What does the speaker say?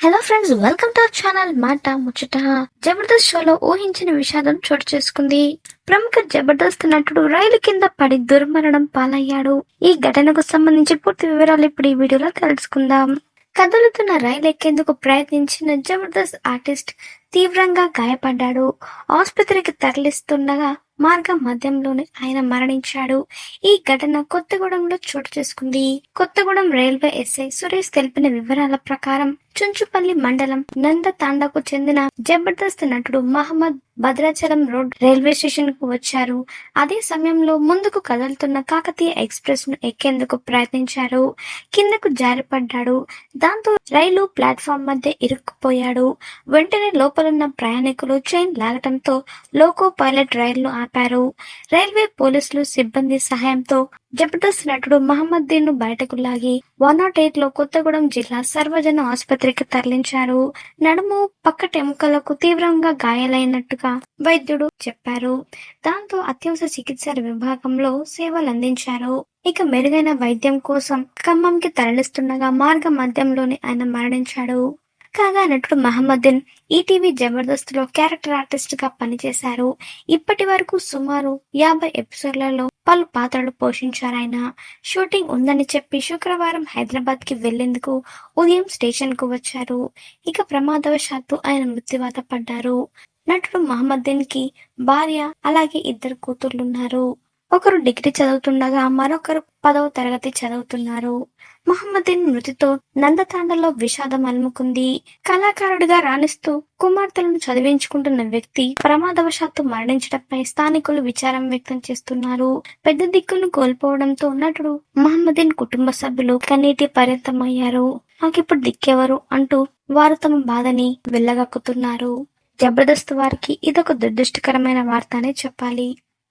Hello friends welcome to our channel మాట ముచ్చట జబర్దస్త్ షోలో ఊహించిన విషాదం చోటు చేసుకుంది. ప్రముఖ జబర్దస్త్ నటుడు రైలు కింద పడి దుర్మరణం పాలయ్యాడు. ఈ ఘటనకు సంబంధించి పూర్తి వివరాలు ఇప్పుడు ఈ వీడియోలో తెలుసుకుందాం. కదులుతున్న రైలు ఎక్కేందుకు ప్రయత్నించిన జబర్దస్త్ ఆర్టిస్ట్ తీవ్రంగా గాయపడ్డాడు. ఆసుపత్రికి తరలిస్తుండగా మార్గం మధ్యంలోనే ఆయన మరణించాడు. ఈ ఘటన కొత్తగూడెంలో చోటు చేసుకుంది. కొత్తగూడెం రైల్వే ఎస్ఐ సురేష్ తెలిపిన వివరాల ప్రకారం చుంచుపల్లి మండలం నందతాండకు చెందిన జబర్దస్త్ నటుడు మహమ్మద్ భద్రాచలం రోడ్ రైల్వే స్టేషన్కు వచ్చారు. అదే సమయంలో ముందుకు కదులుతున్న కాకతీయ ఎక్స్ప్రెస్ను ఎక్కేందుకు ప్రయత్నించారు. కిందకు జారిపడ్డాడు. దాంతో రైలు ప్లాట్ఫామ్ మధ్య ఇరుక్కుపోయాడు. వెంటనే లోపలున్న ప్రయాణికులు చైన్ లాగటంతో లోకో పైలట్ రైలును ఆపారు. రైల్వే పోలీసులు సిబ్బంది సహాయంతో జబర్దస్త్ నటుడు మహమ్మద్దీన్ను బయటకు లాగి వన్ నాట్ ఎయిట్లో కొత్తగూడెం జిల్లా సర్వజన ఆసుపత్రికి తరలించారు. నడుము పక్కటెముకలకు తీవ్రంగా గాయాలైనట్టుగా వైద్యుడు చెప్పారు. దాంతో అత్యవసర చికిత్స విభాగంలో సేవలు అందించారు ఇక మెరుగైన వైద్యం కోసం ఖమ్మంకి తరలిస్తుండగా మార్గ మధ్యంలోనే ఆయన మరణించాడు. కాగా నటుడు మహమ్మద్దీన్ ఈటీవీ జబర్దస్త్లో క్యారెక్టర్ ఆర్టిస్ట్గా పనిచేశారు. ఇప్పటి వరకు సుమారు యాభై ఎపిసోడ్లలో పలు పాత్రలు పోషించారు ఆయన. షూటింగ్ ఉందని చెప్పి శుక్రవారం హైదరాబాద్కి వెళ్ళేందుకు ఉదయం స్టేషన్కు వచ్చారు. ఇక ప్రమాదవశాత్తు ఆయన మృత్యువాత పడ్డారు. నటుడు మహమ్మద్దీన్కి భార్య అలాగే ఇద్దరు కూతుర్లున్నారు. ఒకరు డిగ్రీ చదువుతుండగా మరొకరు పదవ తరగతి చదువుతున్నారు. మహమ్మదీన్ మృతితో నందతాండలో విషాదం అలుముకుంది. కళాకారుడిగా రాణిస్తూ కుమార్తెలను చదివించుకుంటున్న వ్యక్తి ప్రమాదవశాత్తు మరణించడంపై స్థానికులు విచారం వ్యక్తం చేస్తున్నారు. పెద్ద దిక్కును కోల్పోవడంతో నటుడు మహమ్మదీన్ కుటుంబ సభ్యులు కన్నీటి పర్యంతమయ్యారు. మాకిప్పుడు దిక్కెవరు? అంటూ వారు తమ బాధని వెళ్ళగక్కుతున్నారు జబర్దస్త్ వారికి ఇదొక దురదృష్టకరమైన వార్త అనే చెప్పాలి.